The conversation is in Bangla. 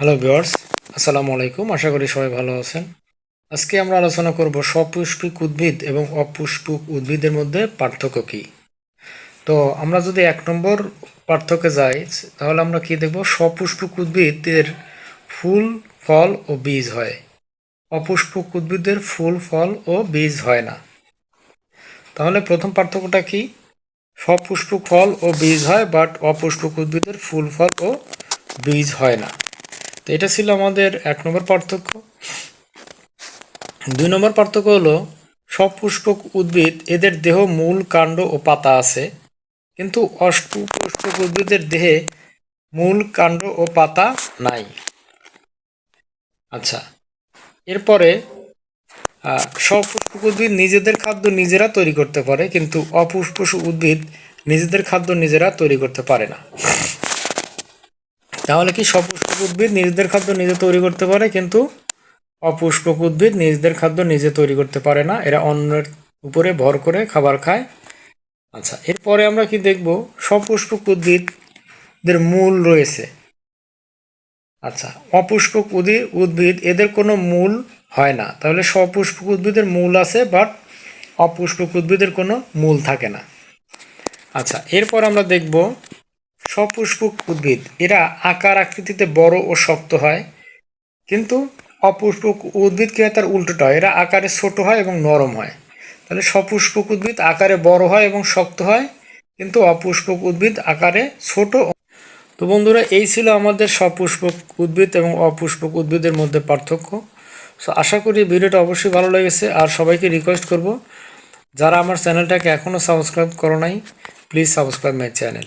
হ্যালো ভিউয়ার্স আসসালামু আলাইকুম আশা করি সবাই ভালো আছেন আজকে আমরা আলোচনা করব সপুষ্পিক উদ্ভিদ এবং অপুষ্পক উদ্ভিদের মধ্যে পার্থক্য কী তো আমরা যদি এক নম্বর পার্থক্যে যাই তাহলে আমরা কি দেখব সপুষ্পক উদ্ভিদের ফুল ফল ও বীজ হয় অপুষ্পক উদ্ভিদের ফুল ফল ও বীজ হয় না তাহলে প্রথম পার্থক্যটা কি সপুষ্পক ফল ও বীজ হয় বাট অপুষ্পক উদ্ভিদের ফুল ফল ও বীজ হয় না এটা ছিল আমাদের এক নম্বর পার্থক্য। দুই নম্বর পার্থক্য হলো সপুষ্পক উদ্ভিদ, এদের দেহ মূল কাণ্ড ও পাতা আছে। কিন্তু অষ্টপুষ্পক উদ্ভিদের দেহে মূল কাণ্ড ও পাতা নাই। আচ্ছা এরপরে সপুষ্পক উদ্ভিদ নিজেদের খাদ্য নিজেরা তৈরি করতে পারে, কিন্তু অপুষ্পক উদ্ভিদ নিজেদের খাদ্য নিজেরা তৈরি করতে পারে না। তাহলে কি সপুষ্পক উদ্ভিদ নিজেদের খাদ্য নিজে তৈরি করতে পারে, কিন্তু অপুষ্পক উদ্ভিদ নিজেদের খাদ্য নিজে তৈরি করতে পারে না। এরা অন্যের উপরে ভর করে খাবার খায়। আচ্ছা এরপরে আমরা কি দেখব? সপুষ্পক উদ্ভিদদের মূল রয়েছে। আচ্ছা অপুষ্পক উদ্ভিদ উদ্ভিদ এদের কোনো মূল হয় না। তাহলে সপুষ্পক উদ্ভিদের মূল আছে, বাট অপুষ্পক উদ্ভিদের কোনো মূল থাকে না। আচ্ছা এরপর আমরা দেখব সপুষ্পক উদ্ভিদ। এরা আকার আকৃতিতে বড় ও শক্ত হয়, কিন্তু অপুষ্পক উদ্ভিদ কি তার উল্টোটা হয় এরা আকারে ছোট হয় এবং নরম হয়। তাহলে সপুষ্পক উদ্ভিদ আকারে বড় হয় এবং শক্ত হয়, কিন্তু অপুষ্পক উদ্ভিদ আকারে ছোট। তো বন্ধুরা, এই ছিল আমাদের সপুষ্পক উদ্ভিদ এবং অপুষ্পক উদ্ভিদের মধ্যে পার্থক্য। সো আশা করি ভিডিওটা অবশ্যই ভালো লেগেছে। আর সবাইকে রিকোয়েস্ট করব, যারা আমার চ্যানেলটাকে এখনও সাবস্ক্রাইব করো নাই প্লিজ সাবস্ক্রাইব মাই চ্যানেল